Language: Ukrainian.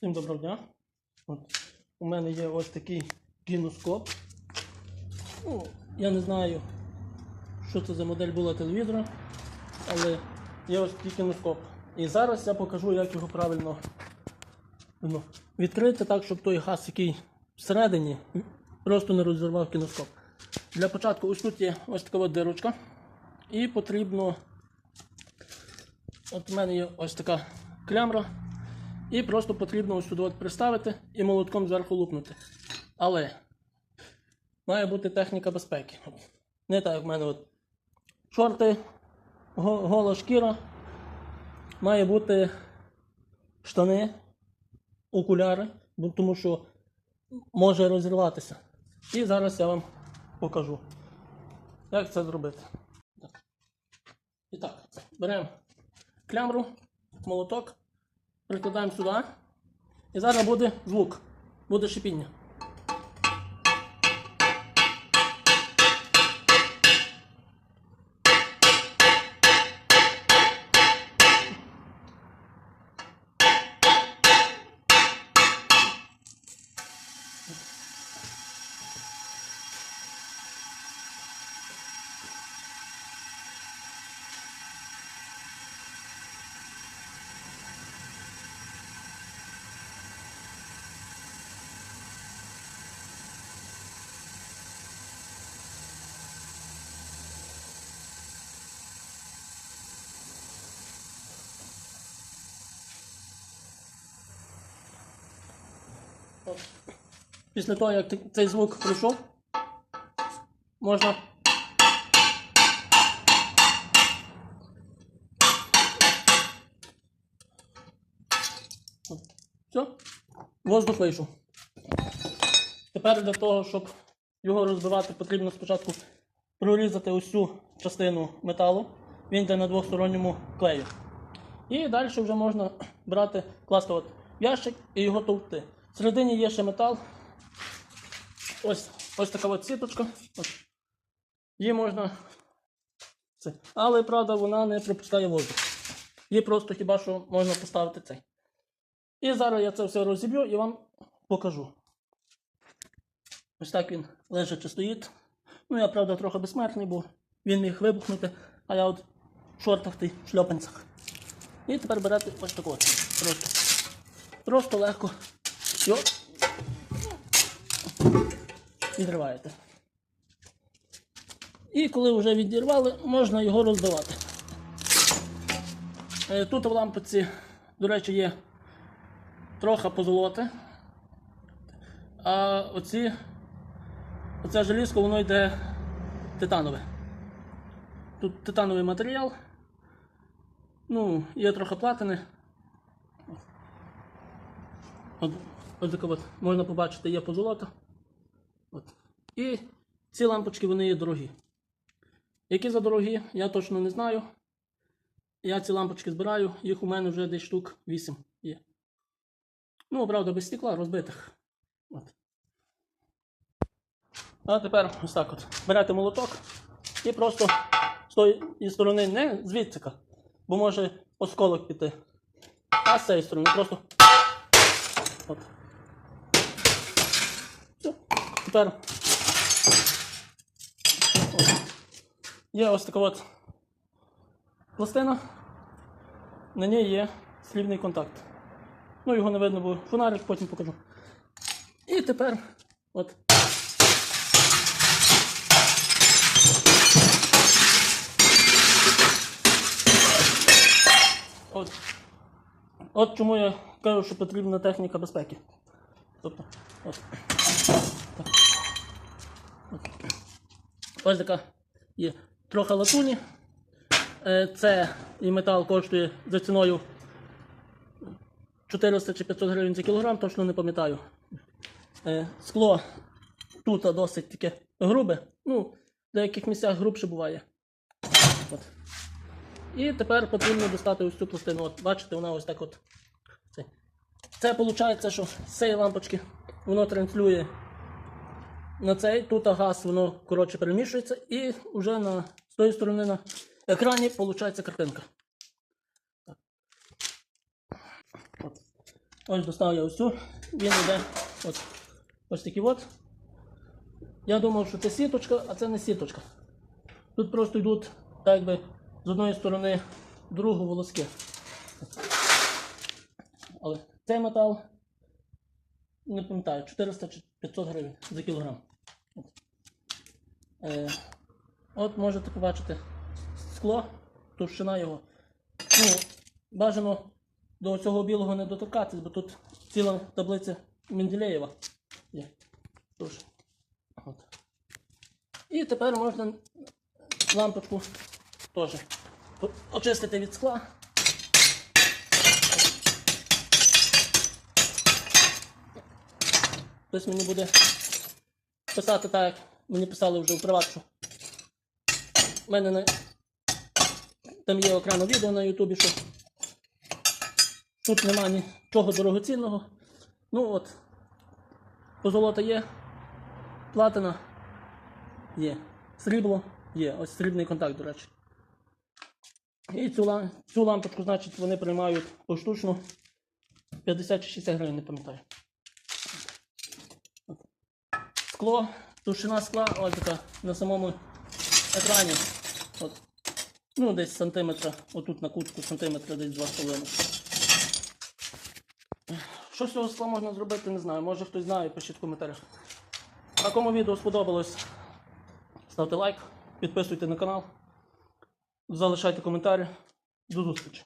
Всім доброго дня. От, у мене є ось такий кіноскоп. Ну, я не знаю, що це за модель була телевізора, але є ось такий кіноскоп. І зараз я покажу, як його правильно ну, відкрити так, щоб той газ, який всередині, просто не розірвав кіноскоп. Для початку ось тут є ось така от дирочка. І потрібно. От у мене є ось така клямра. І просто потрібно ось сюди от приставити і молотком зверху лупнути. Але має бути техніка безпеки. Не так, як в мене от шорти, гола шкіра. Має бути штани, окуляри, тому що може розірватися. І зараз я вам покажу, як це зробити. І так, беремо клямру, молоток, прикладаємо сюди. І зараз буде звук, буде шипіння. Після того, як цей звук пройшов, можна. Все, воздух вийшов. Тепер для того, щоб його розбивати, потрібно спочатку прорізати цю частину металу. Він йде на двосторонньому клею. І далі вже можна брати, класти от ящик і його товкти. Всередині є ще метал. Ось, ось така от сіточка. Її можна. Це. Але правда вона не пропускає воздух. Її просто хіба що можна поставити цей. І зараз я це все розіб'ю і вам покажу. Ось так він лежачи стоїть. Ну, я правда трохи безсмертний, бо він міг вибухнути, а я от в шортах та шльопанцях. І тепер берете ось таку. Просто, просто легко його відриваєте. І коли вже відірвали, можна його розбивати. Е, Тут в лампиці, до речі, є трохи позолоти. А оці, оце желізко, воно йде титанове. Тут титановий матеріал. Ну, є трохи платини. От таке от, можна побачити, є позолота. От. І ці лампочки вони є дорогі. Які за дорогі, я точно не знаю. Я ці лампочки збираю, їх у мене вже десь штук 8 є. Ну, правда, без стекла розбитих. От. А тепер ось так от. Берете молоток і просто з тої сторони не звідсика, бо може осколок піти. А з цієї сторони просто. От. Тепер. Є ось така от пластина. На ній є слівний контакт. Ну, його не видно, бо фонарик потім покажу. І тепер от. От. От чому я кажу, що потрібна техніка безпеки. Тобто. Так. Ось така є трохи латуні. Е, Це і метал коштує за ціною 400 чи 500 гривень за кілограм, точно не пам'ятаю. Е, Скло тут досить таке грубе. Ну, в деяких місцях грубше буває. От. І тепер потрібно достати ось цю пластину. От, бачите, вона ось так от. Це, виходить, що з цієї лампочки воно транслює на цей, тут газ, воно коротше перемішується, і вже на, з тої сторони на екрані виходить картинка. От. Ось достав я ось цю. Він йде от, ось такий от. Я думав, що це сіточка, а це не сіточка. Тут просто йдуть, так якби, з одної сторони другу волоски. Але цей метал, не пам'ятаю, 400 чи 500 гривень за кілограм. От. Е, от можете побачити скло, товщина його. Ну, бажано до цього білого не доторкатись, бо тут ціла таблиця Менделєєва є. Тож, от. І тепер можна лампочку теж очистити від скла. Хтось мені буде писати так, як мені писали вже в приват, що в мене на... там є окреме відео на Ютубі, що тут нема нічого дорогоцінного. Ну от, позолота є, платина є, срібло є, ось срібний контакт, до речі. І цю, цю лампочку, значить, вони приймають поштучно 50 чи 60 гривень, не пам'ятаю. Скло, товщина скла, ось така на самому екрані. От. Ну, десь сантиметра, отут на кутку сантиметра, десь 2,5. Що з цього скла можна зробити, не знаю. Може хтось знає, пишіть в коментарях. А кому відео сподобалось, ставте лайк, підписуйте на канал, залишайте коментарі. До зустрічі!